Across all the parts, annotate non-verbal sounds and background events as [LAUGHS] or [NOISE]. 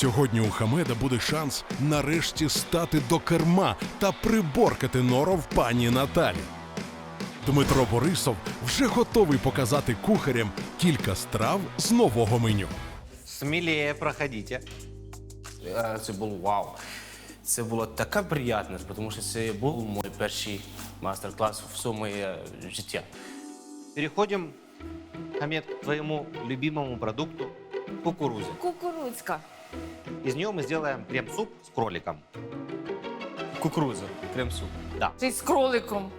Сьогодні у Хамеда буде шанс нарешті стати до керма та приборкати норов пані Наталі. Дмитро Борисов вже готовий показати кухарям кілька страв з нового меню. Смелее проходите. Е, Це було вау. Це було така приємність, тому що це був мій перший майстер-клас в все моє життя. Переходим, Хамед, к твоему любимому продукту – кукурузе. Кукурудзька. Из нее мы сделаем крем-суп с кроликом. Кукуруза, крем-суп. Да. Чи з кроликом.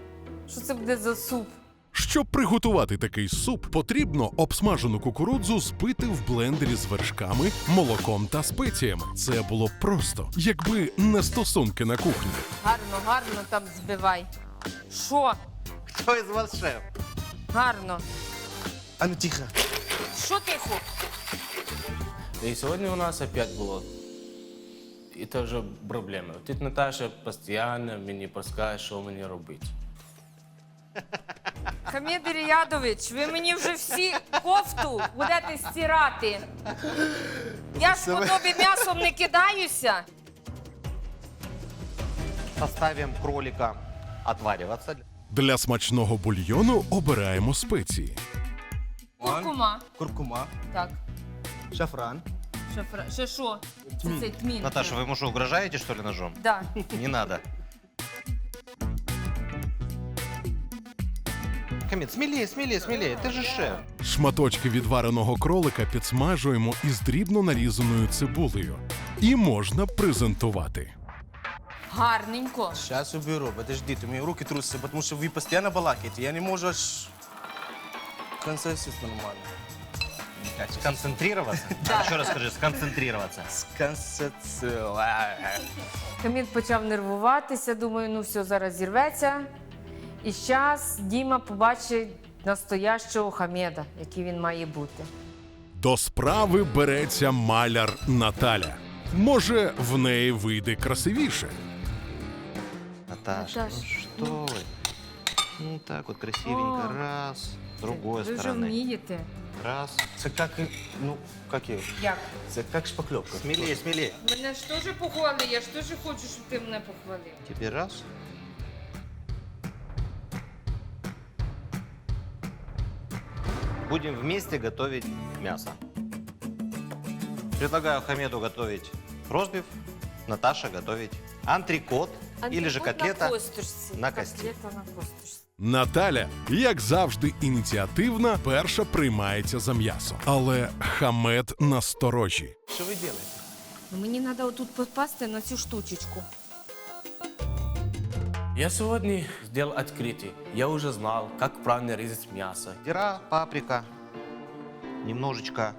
Що це буде за суп? Щоб приготувати такий суп, потрібно обсмажену кукурудзу збити в блендері з вершками, молоком та спеціями. Це було б просто, якби не стосунки на кухні. Гарно, гарно там збивай. Що? Кто из вас шеф? Гарно. А ну тихо. Що тихо? І сьогодні у нас опять було. І це вже проблема. Тут Наташа постійно мені підказує, що мені робити. Хамід Іріядович, ви мені вже всі кофту будете стирати. Я ж по тобі м'ясом не кидаюся. Оставим кролика отвариваться. Для смачного бульйону обираємо спеції. Куркума. куркума, Так. шафран, Ще, фра- ще що? Це Тмін. цей тмін. Наташа, вы мужу угрожаете, что ли, ножом? Да. Не надо. Хамед, смелее, смелее, смелее. Ты же шеф. Шматочки відвареного кролика підсмажуємо із дрібно нарізаною цибулею. І можна презентувати. Гарненько. Сейчас уберу, подождите, у меня руки трусятся, потому что вы постоянно балакаете, я не могу аж консенсус нормально. Сконцентрироваться? [LAUGHS] А Еще раз скажи, сконцентрироваться. Консенсус. Хамід почав нервуватися, думаю, ну все, зараз зірветься. І зараз Діма побачить настоящого Хамеда, який він має бути. До справи береться маляр Наталя. Може, в неї вийде красивіше. Наташа, Наташ, ну что вы? Ну так вот красивенько. О. Раз. С другой Ви вже стороны. вмієте. Раз. Это как, ну, как его? Як? Это как шпаклевка. Смелее, смелее. Мене ж теж похвали, я ж теж хочу, щоб ти мене похвалив. Теперь раз. Будем вместе готовить мясо. Предлагаю Хамеду готовить ростбиф, Наташа готовить антрикот, или же Антрикот котлета на косточці. на кості. Котлета на косточці. Наталя, як завжди, ініціативна, перша приймається за м'ясо. Але хамет насторожі. Что вы делаете? Ну, Мені треба отут попасти на цю штучечку. Я сьогодні зробив відкриття. Я вже знав, як правильно різати м'ясо. Дира, паприка, немножечко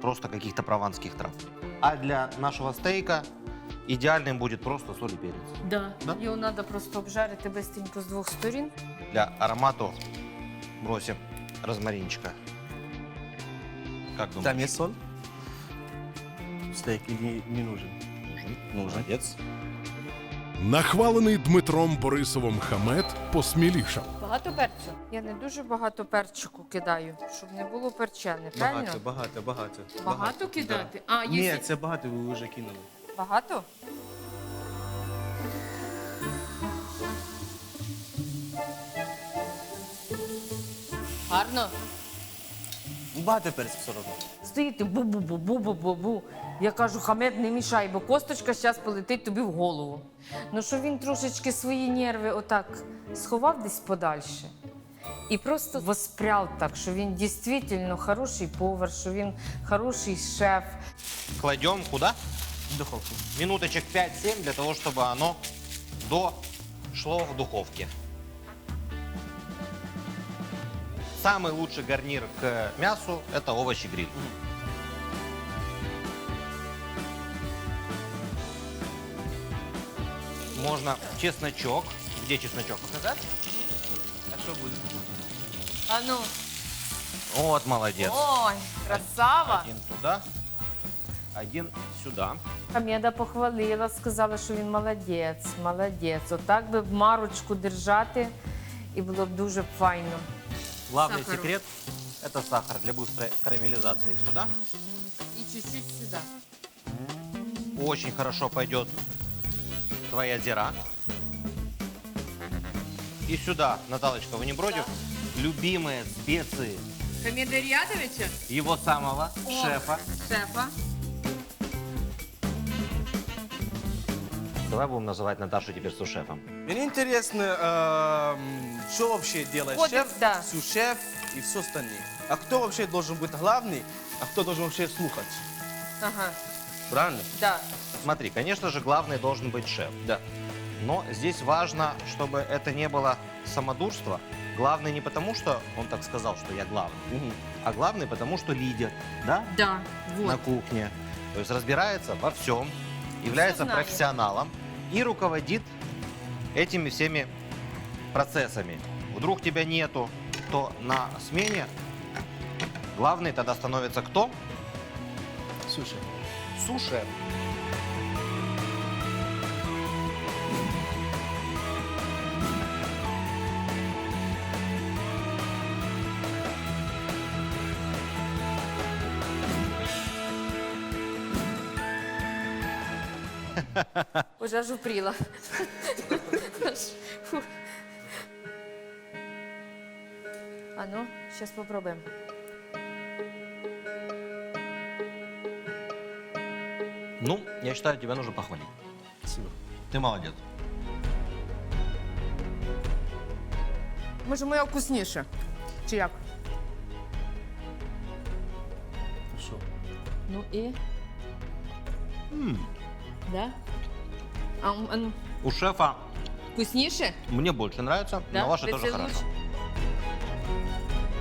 просто каких-то прованских трав. А для нашего стейка идеальным будет просто соль и перец. Да. Да? Його треба просто обжарити бистренько з двох сторін. Для аромату бросим розмаринчика. Как думаешь? Там есть соль? Стейк или не нужен? Нужен. Молодец. Нахвалений Дмитром Борисовим хамет посмілішав. Багато перцю? Я не дуже багато перчику кидаю, щоб не було перчене, правильно? Багато, багато, багато. Багато кидати? А, Ні, якщо- це багато ви вже кинули. Багато? Гарно. Багато перцю все одно. Стоїть бу-бу-бу-бу-бу-бу-бу. Я кажу, хамед, не мішай, бо косточка зараз полетить тобі в голову. Ну що він трошечки свої нерви отак сховав десь подальше. І просто воспряв так, що він дійсно хороший повар, що він хороший шеф. Кладем куда? В духовку. Минуточек 5-7 для того, чтобы оно дошло в духовке. Самый лучший гарнир к мясу – это овощи гриль. Можно чесночок. Где чесночок? Показать? А що буде? А ну, Вот, молодец. ой, красава! Один туда, один сюда. Хамеда похвалила, сказала, що він молодець, молодець. Отак би марочку держати, і було б дуже файно. Главный Сахару. секрет – это сахар для быстрой карамелизации. Сюда. І чуть-чуть сюди. очень хорошо пойдет твоя зира. И сюда, Наталочка, вы не против? Любимые специи Хамеда Ріадовича? его самого шефа. Шефа. Давай будем называть Наташу теперь сушефом. Мне интересно, эм, что вообще делает Кодекс, шеф, да. сушеф и все остальное. А кто вообще должен быть главный, а кто должен вообще слухать? Ага, Правильно? да. Смотри, конечно же, главный должен быть шеф. Да. Но здесь важно, чтобы это не было самодурство. Главный не потому, что он так сказал, что я главный, Мгм. а главный потому, что лидер, да, Да, на вот. кухне. То есть разбирается во всем, является знает. профессионалом и руководит этими всеми процессами. Вдруг тебя нету, то на смене главный тогда становится кто? Слушай. Сушеф. Уже аж упріла. А ну, зараз попробуємо. Ну, я считаю, тебя нужно похвалить. Спасибо. Ты молодец. Може, моя вкусніше? Чи як? Хорошо. Ну і. Да? А, м, а ну, У шефа вкусніше? мне больше нравится, Да? но ваша тоже це хорошо.